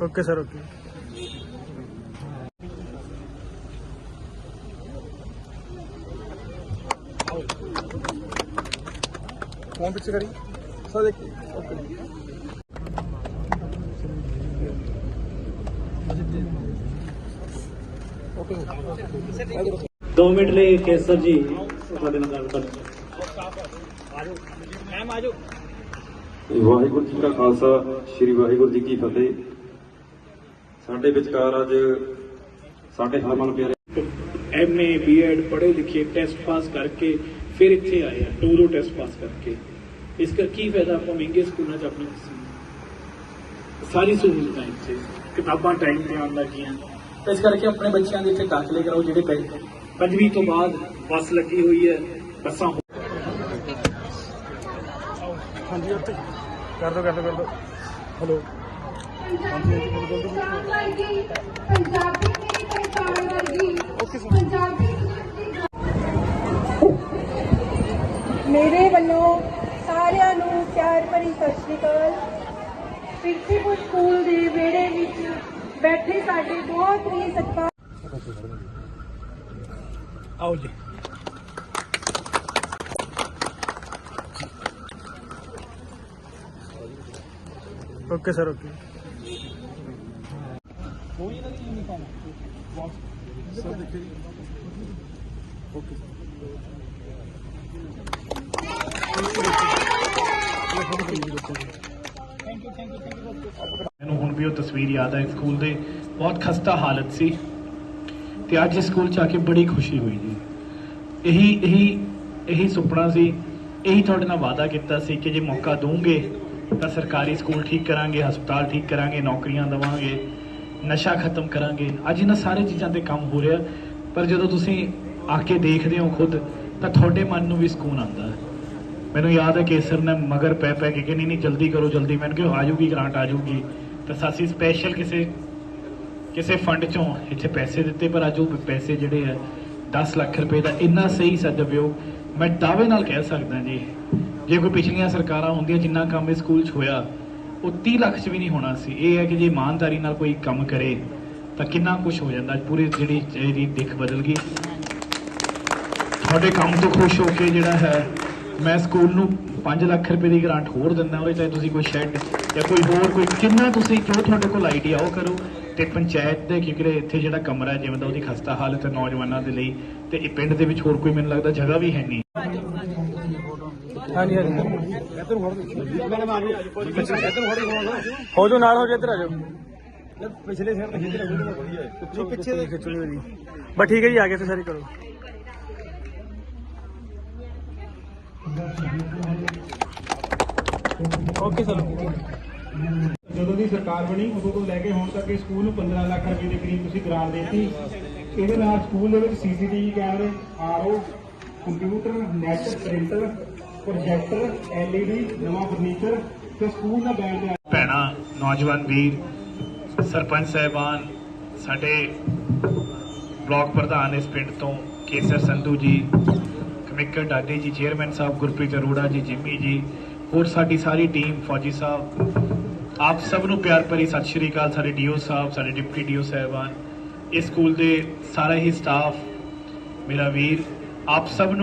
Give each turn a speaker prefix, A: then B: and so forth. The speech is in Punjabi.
A: ਓਕੇ ਸਰ ਓਕੇ ਫੋਨ ਪਿੱਛੇ ਕਰੀ ਸਰ ਦੇਖ ਓਕੇ ਓਕੇ
B: 2 ਮਿੰਟ ਲਈ ਕੇਸਰ ਜੀ ਤੁਹਾਡੇ ਨਾਲ ਗੱਲ ਕਰਨੀ
A: ਆਜੋ ਮੈਮ ਆਜੋ
C: ਵਾਹਿਗੁਰੂ ਜੀ ਕਾ ਖਾਲਸਾ ਸ੍ਰੀ ਵਾਹਿਗੁਰੂ ਜੀ ਕੀ ਫਤਿਹ ਸਾਡੇ ਵਿਚਕਾਰ ਅੱਜ ਸਾਡੇ ਹਰਮਨ ਪਿਆਰੇ
B: ਐਮਏ ਬੀਐਡ ਪੜ੍ਹੇ ਲਿਖੇ ਟੈਸਟ ਪਾਸ ਕਰਕੇ ਫਿਰ ਇੱਥੇ ਆਏ ਆ ਦੋ ਟੈਸਟ ਪਾਸ ਕਰਕੇ। ਇਸ ਕਰ ਕੀ ਫਾਇਦਾ ਆਪਾਂ ਮਹਿੰਗੇ ਸਕੂਲਾਂ 'ਚ ਆਪਣੇ ਸਾਰੀ ਸਹੂਲਤਾਂ ਇੱਥੇ ਕਿਤਾਬਾਂ ਟਾਈਮ ਤੇ ਆਉਣ ਲੱਗੀਆਂ। ਤਾਂ ਇਸ ਕਰਕੇ ਆਪਣੇ ਬੱਚਿਆਂ ਦੇ ਇੱਥੇ ਦਾਖਲੇ ਕਰਾਓ ਜਿਹੜੇ ਪੰਜਵੀਂ ਤੋਂ ਬਾਅਦ ਬੱਸ ਲੱਗੀ ਹੋਈ ਹੈ ਬੱਸਾਂ
A: ਹਾਂਜੀ ਉੱਤੇ ਕਰ ਦੋ ਕਰ ਦੋ ਕਰ ਦੋ। ਹੈਲੋ
D: ਮੇਰੀ ਪਹਿਚਾਣ ਵਰਗੀ
A: ਓਕੇ ਸਰ
D: ਪੰਜਾਬੀ ਮੇਰੇ ਵੱਲੋਂ ਸਾਰਿਆਂ ਨੂੰ ਪਿਆਰ ਭਰੀ ਸਤਿ ਸ਼੍ਰੀ ਅਕਾਲ ਪਿਰਥੀਪੁਰ ਸਕੂਲ ਦੇ ਵਿਹੜੇ ਵਿੱਚ ਬੈਠੇ ਸਾਡੇ ਬਹੁਤ ਹੀ ਸਤਿਕਾਰ
A: ਆਓ ਜੀ ਓਕੇ ਸਰ ਓਕੇ ਕੋਈ ਇਹਨਾਂ ਦੀ ਯੂਨੀਫਾਰਮ ਸਰ ਦੇਖਿਓ ਜੀ ਓਕੇ
B: ਮੈਨੂੰ ਹੁਣ ਵੀ ਉਹ ਤਸਵੀਰ ਯਾਦ ਹੈ ਸਕੂਲ ਦੇ। ਬਹੁਤ ਖਸਤਾ ਹਾਲਤ ਸੀ ਤੇ ਅੱਜ ਇਸ ਸਕੂਲ ਚ ਆ ਕੇ ਬੜੀ ਖੁਸ਼ੀ ਹੋਈ ਜੀ ਇਹੀ ਇਹੀ ਇਹੀ ਸੁਪਨਾ ਸੀ। ਇਹੀ ਤੁਹਾਡੇ ਨਾਲ ਵਾਅਦਾ ਕੀਤਾ ਸੀ ਕਿ ਜੇ ਮੌਕਾ ਦੋਗੇ ਤਾਂ ਸਰਕਾਰੀ ਸਕੂਲ ਠੀਕ ਕਰਾਂਗੇ, ਹਸਪਤਾਲ ਠੀਕ ਕਰਾਂਗੇ, ਨੌਕਰੀਆਂ ਦੇਵਾਂਗੇ। ਨਸ਼ਾ ਖਤਮ ਕਰਾਂਗੇ। ਅੱਜ ਇਹਨਾਂ ਸਾਰੇ ਚੀਜ਼ਾਂ ਤੇ ਕੰਮ ਹੋ ਰਿਹਾ, ਪਰ ਜਦੋਂ ਤੁਸੀਂ ਆ ਕੇ ਦੇਖਦੇ ਹੋ ਖੁਦ, ਤਾਂ ਤੁਹਾਡੇ ਮਨ ਨੂੰ ਵੀ ਸਕੂਨ ਆਉਂਦਾ ਹੈ। ਮੈਨੂੰ ਯਾਦ ਹੈ ਕੇਸਰ ਨੇ ਮਗਰ ਪੈ ਪੈ ਕੇ ਕਿ ਨਹੀਂ ਨਹੀਂ, ਜਲਦੀ ਕਰੋ, ਜਲਦੀ। ਮੈਨੂੰ ਕਿ ਆ ਜਾਊਗੀ ਗ੍ਰਾਂਟ ਆ ਜਾਊਗੀ ਤਾਂ ਸਾਸੀ ਸਪੈਸ਼ਲ ਕਿਸੇ ਕਿਸੇ ਫੰਡ ਚੋਂ ਇੱਥੇ ਪੈਸੇ ਦਿੱਤੇ, ਪਰ ਅੱਜ ਉਹ ਪੈਸੇ ਜਿਹੜੇ ਆ 10 ਲੱਖ ਰੁਪਏ ਦਾ ਇੰਨਾ ਸਹੀ ਸਦਉਪਯੋਗ ਮੈਂ ਦਾਅਵੇ ਨਾਲ ਕਹਿ ਸਕਦਾ ਜੀ। ਜੇ ਕੋਈ ਪਿਛਲੀਆਂ ਸਰਕਾਰਾਂ ਹੁੰਦੀਆਂ, ਜਿੰਨਾ ਕੰਮ ਇਸ ਸਕੂਲ 'ਚ ਹੋਇਆ ਉਹ 30 ਲੱਖ 'ਚ ਵੀ ਨਹੀਂ ਹੋਣਾ ਸੀ। ਇਹ ਹੈ ਕਿ ਜੇ ਇਮਾਨਦਾਰੀ ਨਾਲ ਕੋਈ ਕੰਮ ਕਰੇ, ਤਾਂ ਕਿੰਨਾ ਕੁਝ ਹੋ ਜਾਂਦਾ। ਪੂਰੀ ਜਿਹੜੀ ਇਹਦੀ ਦਿੱਖ ਬਦਲ ਗਈ। ਤੁਹਾਡੇ ਕੰਮ ਤੋਂ ਖੁਸ਼ ਹੋ ਕੇ ਜਿਹੜਾ ਹੈ, ਮੈਂ ਸਕੂਲ ਨੂੰ 5 ਲੱਖ ਰੁਪਏ ਦੀ ਗ੍ਰਾਂਟ ਹੋਰ ਦਿੰਦਾ ਉਹਦੇ ਚਾਹੇ ਤੁਸੀਂ ਕੋਈ ਸ਼ੈੱਡ ਜਾਂ ਕੋਈ ਹੋਰ, ਕੋਈ ਕਿੰਨਾ ਤੁਸੀਂ, ਜੋ ਤੁਹਾਡੇ ਕੋਲ ਆਈਡੀਆ ਉਹ ਕਰੋ ਤੇ ਪੰਚਾਇਤ ਦੇ, ਕਿਉਂਕਿ ਇੱਥੇ ਜਿਹੜਾ ਕਮਰਾ ਜਿਵੇਂ ਦਾ ਉਹਦੀ ਖਸਤਾ ਹਾਲਤ ਹੈ ਨੌਜਵਾਨਾਂ ਦੇ ਲਈ, ਤੇ ਇਹ ਪਿੰਡ ਦੇ ਵਿੱਚ ਹੋਰ ਕੋਈ ਮੈਨੂੰ ਲੱਗਦਾ ਜਗ੍ਹਾ ਵੀ ਹੈ ਨਹੀਂ।
A: ਹਾਂਜੀ ਹਾਂਜੀ। ਇੱਧਰ ਫੜ ਹੋ ਜਾਓ ਨਾਲ ਹੋ ਜਾਓ ਇੱਧਰ ਆ ਜਾਓ। ਪਿਛਲੇ ਸਾਈਡ ਤੇ ਖਿੱਚ ਰਿਹਾ ਵਧੀਆ ਹੈ ਪਿੱਛੇ ਦੇ ਖਿੱਚ ਲਿਓ ਜੀ ਬਸ ਠੀਕ ਹੈ ਜੀ ਆ ਗਏ ਤੇ ਸਾਰੇ ਕਰੋ। ਓਕੇ ਸਰ
E: ਜਦੋਂ ਦੀ ਸਰਕਾਰ ਬਣੀ ਉਦੋਂ ਤੋਂ ਲੈ ਕੇ ਹੁਣ ਤੱਕ ਇਹ ਸਕੂਲ ਨੂੰ 15 ਲੱਖ ਰੁਪਏ ਦੇ ਕਰੀਬ ਤੁਸੀਂ ਗ੍ਰਾਂਟ ਦਿੱਤੀ। ਇਹਦੇ ਨਾਲ ਸਕੂਲ ਦੇ ਵਿੱਚ ਸੀਸੀਟੀਵੀ ਕੈਮਰੇ RO computer net printer projector LED ਨਵਾਂ ਫਰਨੀਚਰ ਤੇ ਸਕੂਲ ਦਾ ਬੈਂਡ ਦੇ
B: ਭੈਣਾਂ, ਨੌਜਵਾਨ ਵੀਰ, ਸਰਪੰਚ ਸਾਹਿਬਾਨ, ਸਾਡੇ ਬਲਾਕ ਪ੍ਰਧਾਨ ਇਸ ਪਿੰਡ ਤੋਂ ਕੇਸਰ ਸੰਧੂ ਜੀ, ਕਮਿਕਰ ਡਾਡੇ ਜੀ, ਚੇਅਰਮੈਨ ਸਾਹਿਬ ਗੁਰਪ੍ਰੀਤ ਅਰੋੜਾ ਜੀ, ਜਿੰਮੀ ਜੀ, ਹੋਰ ਸਾਡੀ ਸਾਰੀ ਟੀਮ ਫੌਜੀ ਸਾਹਿਬ, ਆਪ ਸਭ ਨੂੰ ਪਿਆਰ ਭਰੀ ਸਤਿ ਸ਼੍ਰੀ ਅਕਾਲ। ਸਾਡੇ ਡੀਓ ਸਾਹਿਬ, ਸਾਡੇ ਡਿਪਟੀ ਡੀਓ ਸਾਹਿਬਾਨ, ਇਸ ਸਕੂਲ ਦੇ ਸਾਰਾ ਹੀ ਸਟਾਫ, ਮੇਰਾ ਵੀਰ, ਆਪ ਸਭ ਨੂੰ